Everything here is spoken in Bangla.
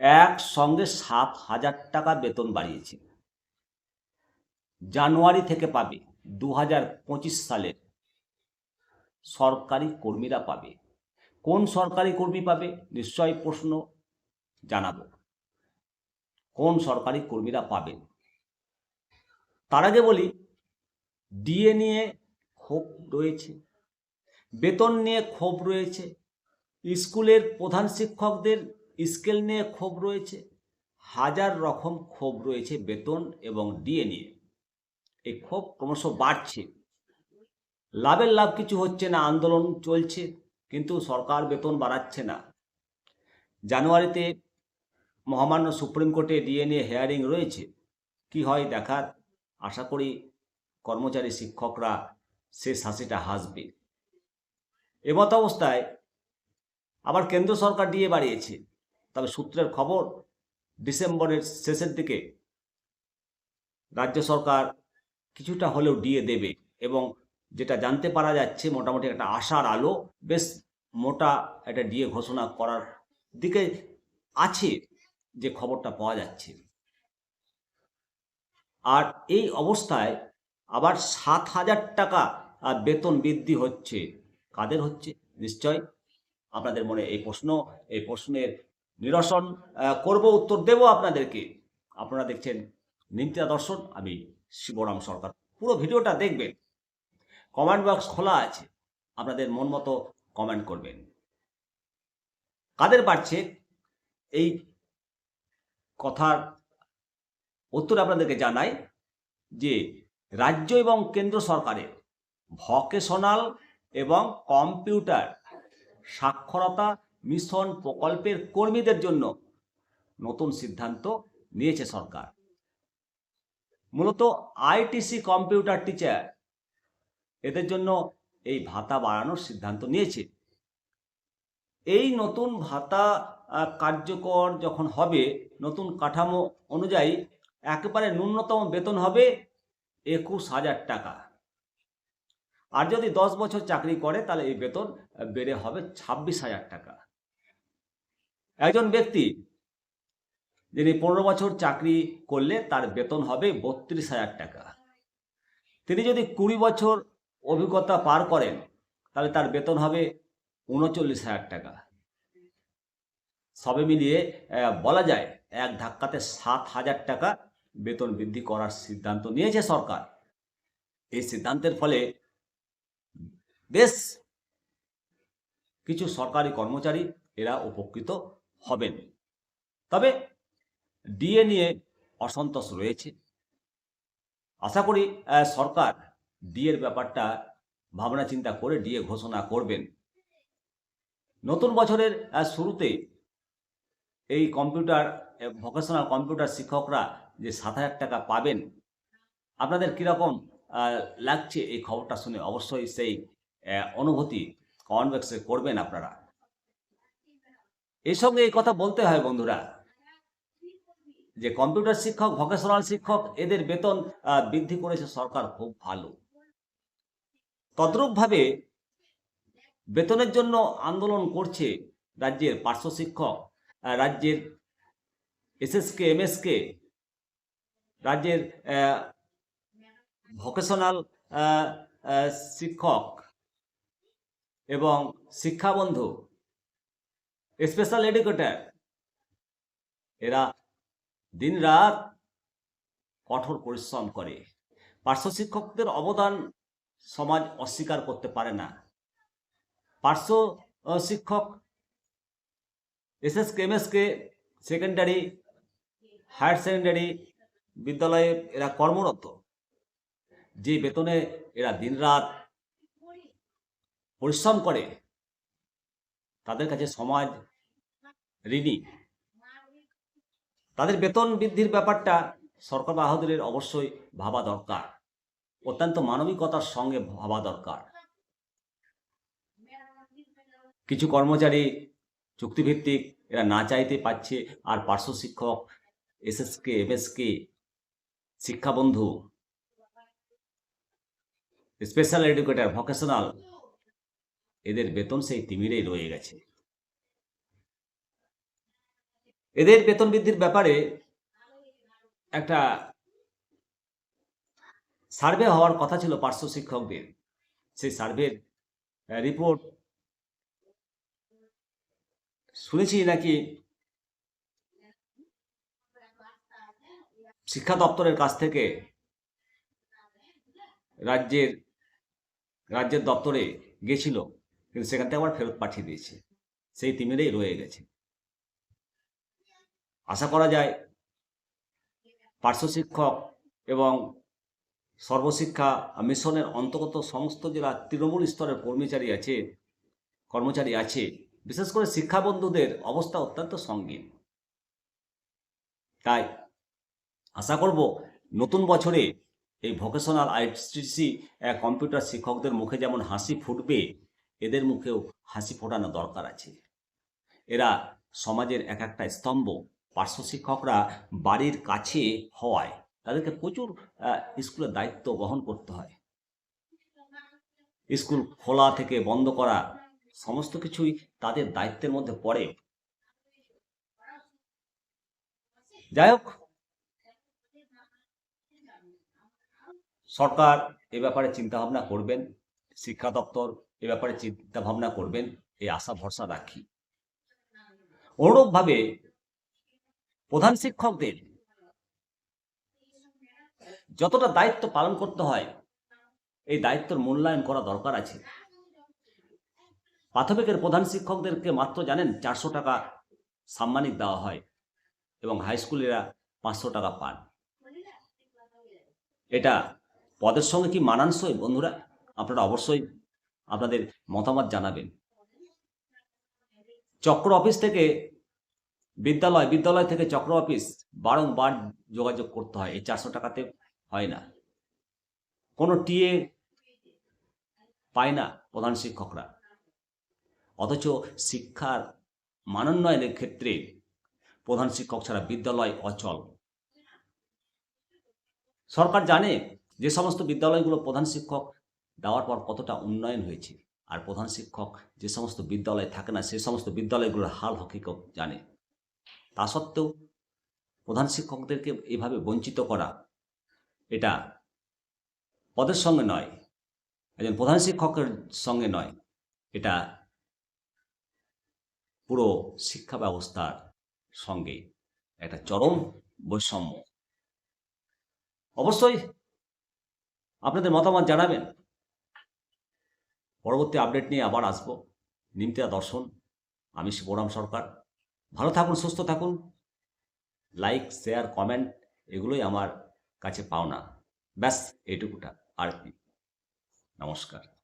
একসঙ্গে সাত হাজার টাকা বেতন বাড়িয়েছে। জানুয়ারি থেকে পাবে দু হাজার পঁচিশ সালের। সরকারি কর্মীরা পাবে। কোন সরকারি কর্মী পাবে? নিশ্চয়ই প্রশ্ন জানাব। কোন সরকারি কর্মীরা পাবেন তার আগে বলি, ডিএ নিয়ে ক্ষোভ রয়েছে, বেতন নিয়ে ক্ষোভ রয়েছে। স্কুলের প্রধান শিক্ষকদের স্কেল নিয়ে ক্ষোভ রয়েছে, হাজার রকম ক্ষোভ রয়েছে বেতন এবং ডিএ নিয়ে। এই ক্ষোভ ক্রমশ বাড়ছে। লাভের লাভ কিছু হচ্ছে না, আন্দোলন চলছে, কিন্তু সরকার বেতন বাড়াচ্ছে না। জানুয়ারিতে মহামান্য সুপ্রিম কোর্টে ডিএ নিয়ে হেয়ারিং রয়েছে। কি হয় দেখার? আশা করি কর্মচারী শিক্ষকরা শেষ হাসিটা হাসবে। এমত অবস্থায় আবার কেন্দ্র সরকার ডিএ বাড়িয়েছে। তবে সূত্রের খবর ডিসেম্বরের শেষের দিকে রাজ্য সরকার কিছুটা হলেও ডিএ দেবে এবং যেটা জানতে পারা যাচ্ছে, মোটামুটি একটা আশার আলো, বেশ মোটা একটা ডিএ ঘোষণা করার দিকে আছে যে খবরটা পাওয়া যাচ্ছে। আর এই অবস্থায় আবার সাত হাজার টাকা বেতন বৃদ্ধি হচ্ছে। কাদের হচ্ছে? নিশ্চয়? আপনাদের মনে এই প্রশ্ন, এই প্রশ্নের নিরসন করব উত্তর দেব আপনাদেরকে। আপনারা দেখছেন নিমতা দর্শন, আমি শিবরাম সরকার। পুরো ভিডিওটা দেখবেন। কমেন্ট বক্স খোলা আছে। আপনাদের মন মতো কমেন্ট করবেন। কাদের বাড়ছে? এই কথার উত্তর আপনাদেরকে জানাই যে, রাজ্য এবং কেন্দ্র সরকারের ভকেশনাল এবং কম্পিউটার সাক্ষরতা মিশন প্রকল্পের কর্মীদের জন্য নতুন সিদ্ধান্ত নিয়েছে সরকার। মূলত আইটিসি কম্পিউটার টিচার এদের জন্য এই ভাতা বাড়ানোর সিদ্ধান্ত নিয়েছে। এই নতুন ভাতা কার্যকর যখন হবে, নতুন কাঠামো অনুযায়ী একেবারে ন্যূনতম বেতন হবে একুশ হাজার টাকা। আর যদি দশ বছর চাকরি করে, তাহলে এই বেতন বেড়ে হবে ছাব্বিশ হাজার টাকা। একজন ব্যক্তি যিনি পনেরো বছর চাকরি করলে তার বেতন হবে বত্রিশ হাজার টাকা। তিনি যদি কুড়ি বছর অভিজ্ঞতা পার করেন, তাহলে তার বেতন হবে উনচল্লিশ হাজার টাকা। সবে মিলিয়ে বলা যায় এক ধাক্কাতে সাত হাজার টাকা বেতন বৃদ্ধি করার সিদ্ধান্ত নিয়েছে সরকার। এই সিদ্ধান্তের ফলে বেশ কিছু সরকারি কর্মচারী এরা উপকৃত হবেন তবে ডিএ নিয়ে অসন্তোষ রয়েছে। আশা করি সরকার ডিএর ব্যাপারটা ভাবনা চিন্তা করে ডিএ ঘোষণা করবেন। নতুন বছরের শুরুতে এই কম্পিউটার ভোকেশনাল কম্পিউটার শিক্ষকরা যে সাত হাজার টাকা পাবেন, আপনাদের কীরকম লাগছে এই খবরটা শুনে অবশ্যই সেই অনুভূতি কমেন্ট বক্সে করবেন আপনারা। এর সঙ্গে এই কথা বলতে হয় বন্ধুরা। যে কম্পিউটার শিক্ষক, ভোকেশনাল শিক্ষক, এদের বেতন বৃদ্ধি করেছে সরকার খুব ভালো। তদ্রূপভাবে বেতনের জন্য আন্দোলন করছে রাজ্যের পার্শ্ব শিক্ষক রাজ্যের এসএসকে, এমএসকে, রাজ্যের ভোকেশনাল শিক্ষক এবং শিক্ষাবন্ধু স্পেশাল এডুকেটার এরা দিনরাত কঠোর পরিশ্রম করে। পার্শ্ব শিক্ষকদের অবদান সমাজ অস্বীকার করতে পারে না। পার্শ্ব শিক্ষক S MSK, secondary, higher secondary বিদ্যালয়ে এরা কর্মরত। যে বেতনে এরা দিনরাত পরিশ্রম করে, তাদের কাছে সমাজ ঋণী। তাদের বেতন বৃদ্ধির ব্যাপারটা সরকার বাহাদুরের অবশ্যই ভাবা দরকার। অত্যন্ত মানবিকতার সঙ্গে ভাবা দরকার। কিছু কর্মচারী চুক্তিভিত্তিক, এরা না চাইতে পাচ্ছে আর পার্শ্ব শিক্ষক, এসএসকে, এমএসকে, শিক্ষাবন্ধু, স্পেশাল এডুকেটর, ভোকেশনাল, এদের বেতন সেই তিমিরেই রয়ে গেছে। এদের বেতন বৃদ্ধির ব্যাপারে একটা সার্ভে হওয়ার কথা ছিল পার্শ্ব শিক্ষকদের। সেই সার্ভের রিপোর্ট শুনেছি নাকি শিক্ষা দপ্তরের কাছ থেকে রাজ্যের রাজ্যের দপ্তরে গেছিল, কিন্তু সেখান থেকে আবার ফেরত পাঠিয়ে দিয়েছে। সেই তিমিরেই রয়ে গেছে। আশা করা যায় পার্শ্ব শিক্ষক এবং সর্বশিক্ষা মিশনের অন্তর্গত সমস্ত যারা তৃণমূল স্তরের কর্মচারী আছে কর্মচারী আছে। বিশেষ করে শিক্ষা বন্ধুদের অবস্থা অত্যন্ত সঙ্গীন। তাই আশা করব নতুন বছরে এই ভোকেশনাল আইটিসি কম্পিউটার শিক্ষকদের মুখে যেমন হাসি ফুটবে, এদের মুখেও হাসি ফোটানো দরকার আছে। এরা সমাজের এক একটা স্তম্ভ পার্শ্ব শিক্ষকরা বাড়ির কাছে হওয়ায় তাদেরকে প্রচুর স্কুলের দায়িত্ব বহন করতে হয়। স্কুল খোলা থেকে বন্ধ করা, সমস্ত কিছুই তাদের দায়িত্বের মধ্যে পড়ে। যাই হোক, সরকার এ ব্যাপারে চিন্তা ভাবনা করবেন, শিক্ষা দপ্তর এ ব্যাপারে চিন্তা ভাবনা করবেন, এই আশা ভরসা রাখি। অনুরূপভাবে প্রধান শিক্ষকদের যতটা দায়িত্ব পালন করতে হয়, এই দায়িত্বের মূল্যায়ন করা দরকার আছে। প্রাথমিকের প্রধান শিক্ষকদেরকে মাত্র জানেন চারশো টাকা সাম্মানিক দেওয়া হয় এবং হাই স্কুলেরা পাঁচশো টাকা পান। এটা পদের সঙ্গে কি মানানসই? বন্ধুরা, আপনারা অবশ্যই আপনাদের মতামত জানাবেন। চক্র অফিস থেকে বিদ্যালয় বিদ্যালয় থেকে চক্র অফিস বারংবার যোগাযোগ করতে হয়। এই চারশো টাকাতে হয় না। কোনো টিএ পায় না প্রধান শিক্ষকরা। অথচ শিক্ষার মানোন্নয়নের ক্ষেত্রে প্রধান শিক্ষক ছাড়া বিদ্যালয় অচল। সরকার জানে যে সমস্ত বিদ্যালয়গুলো প্রধান শিক্ষক দেওয়ার পর কতটা উন্নয়ন হয়েছে। আর প্রধান শিক্ষক যে সমস্ত বিদ্যালয় থাকে না, সে সমস্ত বিদ্যালয়গুলোর হাল হকিকত জানে। তা সত্ত্বেও প্রধান শিক্ষকদেরকে এভাবে বঞ্চিত করা এটা পদের সঙ্গে নয়, একজন প্রধান শিক্ষকের সঙ্গে নয়, এটা পুরো শিক্ষা ব্যবস্থার সঙ্গে একটা চরম বৈষম্য। অবশ্যই আপনাদের মতামত জানাবেন। পরবর্তী আপডেট নিয়ে আবার আসব। নিমতিয়া দর্শন, আমি শিবরাম সরকার। ভালো থাকুন, সুস্থ থাকুন। লাইক শেয়ার কমেন্ট এগুলোই আমার কাছে পাওনা। ব্যাস এটুকুটা আর কি। নমস্কার।